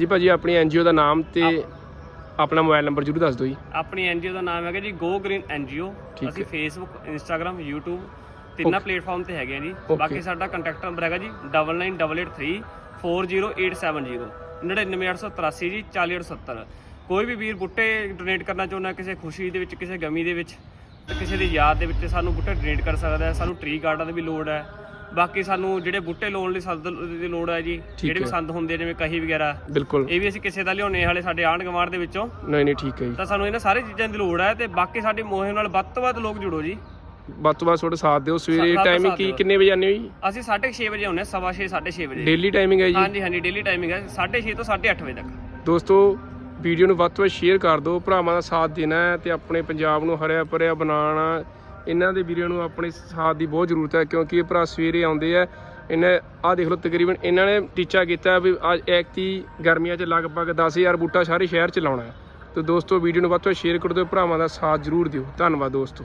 ਜੀ ਭਾਜੀ ਆਪਣੀ ਐਨਜੀਓ ਦਾ ਨਾਮ ਤੇ ਆਪਣਾ ਮੋਬਾਈਲ ਨੰਬਰ ਜਰੂਰ ਦੱਸ ਦਿਓ ਜੀ। ਆਪਣੀ ਐਨਜੀਓ ਦਾ ਨਾਮ ਹੈਗਾ ਜੀ ਗੋ ਗ੍ਰੀਨ ਐਨਜੀਓ ਠੀਕ ਅਸੀਂ। ਫੇਸਬੁੱਕ ਇੰਸਟਾਗ੍ਰam YouTube ਤਿੰਨਾਂ. ਪਲੇਟਫਾਰਮ ਤੇ ਹੈਗੇ ਆ ਜੀ. ਬਾਕੀ ਸਾਡਾ ਕੰਟੈਕਟ ਨੰਬਰ ਹੈਗਾ ਜੀ 9988340870 99883 ਜੀ 40870 ਕੋਈ ਵੀ ਵੀਰ ਬੁੱਟੇ ਡੋਨੇਟ ਕਰਨਾ ਚਾਹੁੰਦਾ ਕਿਸੇ ਖੁਸ਼ੀ ਦੇ ਵਿੱਚ ਕਿਸੇ ਗਮੀ ਦੇ ਵਿੱਚ ਕਿਸੇ ਦੀ ਯਾਦ ਦੇ ਵਿੱਚ ਸਾਨੂੰ ਬੁੱਟੇ ਡੋਨੇਟ ਕਰ ਸਕਦਾ ਹੈ। ਸਾਨੂੰ ਟਰੀ ਗਾਰਡਨ ਦੀ ਵੀ ਲੋੜ ਹੈ। ਬਾਕੀ ਸਾਨੂੰ ਜਿਹੜੇ ਬੁੱਟੇ ਲਾਉਣ ਲਈ ਸੰਦ ਦੀ ਲੋੜ ਹੈ ਜੀ ਜਿਹੜੇ ਵੀ। ਸੰਦ ਹੁੰਦੇ ਜਿਵੇਂ ਕਹੀ ਵਗੈਰਾ ਬਿਲਕੁਲ। ਇਹ ਵੀ ਅਸੀਂ ਕਿਸੇ ਦਾ ਲਿਆਉਣੇ ਹਾਲੇ ਸਾਡੇ ਆਂਢ ਗੁਆਂਢ ਦੇ ਵਿੱਚੋਂ। ਨਹੀਂ ਨਹੀਂ ਠੀਕ ਹੈ ਜੀ। ਤਾਂ ਸਾਨੂੰ ਇਹਨਾਂ ਸਾਰੇ ਚੀਜ਼ਾਂ ਦੀ ਲੋੜ ਹੈ ਤੇ ਬਾਕੀ ਸਾਡੀ ਮੁਹਿੰਮ ਨਾਲ ਵੱਧ ਤੋਂ ਵੱਧ ਲੋਕ ਜੁੜੋ ਜੀ। ਵੱਧ ਤੋਂ ਵੱਧ ਤੁਹਾਡਾ ਸਾਥ ਦਿਓ। ਸਵੇਰੇ ਸਾਥ- ਸਾਥ ਟਾਈਮਿੰਗ ਕੀ ਦਿਓ। ਕਿੰਨੇ ਵਜੇ ਆਉਂਦੇ ਹੋ ਜੀ? ਅਸੀਂ 6:30 ਵਜੇ ਆਉਂਦੇ ਹਾਂ ਸਵਾ ਛੇ, ਸਾਢੇ 6:30 ਵਜੇ। ਡੇਲੀ ਟਾਈਮਿੰਗ ਹੈ ਜੀ? ਹਾਂਜੀ ਹਾਂਜੀ ਡੇਲੀ ਟਾਈਮਿੰਗ ਹੈ। 6:30 ਤੋਂ 8:30 ਵਜੇ ਤੱਕ। ਦੋਸਤੋ ਵੀਡੀਓ ਨੂੰ ਵੱਧ ਤੋਂ ਵੱਧ ਸ਼ੇਅਰ ਕਰ ਦਿਓ। ਭਰਾਵਾਂ ਦਾ ਸਾਥ ਦੇਣਾ ਹੈ ਤੇ ਆਪਣੇ ਪੰਜਾਬ ਨੂੰ ਹਰਿਆ ਭਰਿਆ ਬਣਾਉਣਾ ਇਹਨਾਂ ਦੇ ਵੀਰਾਂ ਨੂੰ ਆਪਣੇ ਸਾਥ ਦੀ ਬਹੁਤ ਜ਼ਰੂਰਤ ਹੈ, ਕਿਉਂਕਿ ਇਹ ਭਰਾ ਸਵੇਰੇ ਆਉਂਦੇ ਆ, ਇਹਨਾਂ ਆਹ ਦੇਖ ਲਓ ਤਕਰੀਬਨ ਇਹਨਾਂ ਨੇ ਟੀਚਾ ਕੀਤਾ ਵੀ ਅੱਜ ਐਕਤੀ ਗਰਮੀਆਂ 'ਚ ਲਗਭਗ 10000 ਬੂਟਾ ਸਾਰੇ ਸ਼ਹਿਰ 'ਚ ਲਾਉਣਾ ਹੈ। ਤੇ ਦੋਸਤੋ, ਵੀਡੀਓ ਨੂੰ ਵੱਧ ਤੋਂ ਸ਼ੇਅਰ ਕਰੋ ਦਿਓ, ਭਰਾਵਾਂ ਦਾ ਸਾਥ ਜ਼ਰੂਰ ਦਿਓ। ਧੰਨਵਾਦ ਦੋਸਤੋ।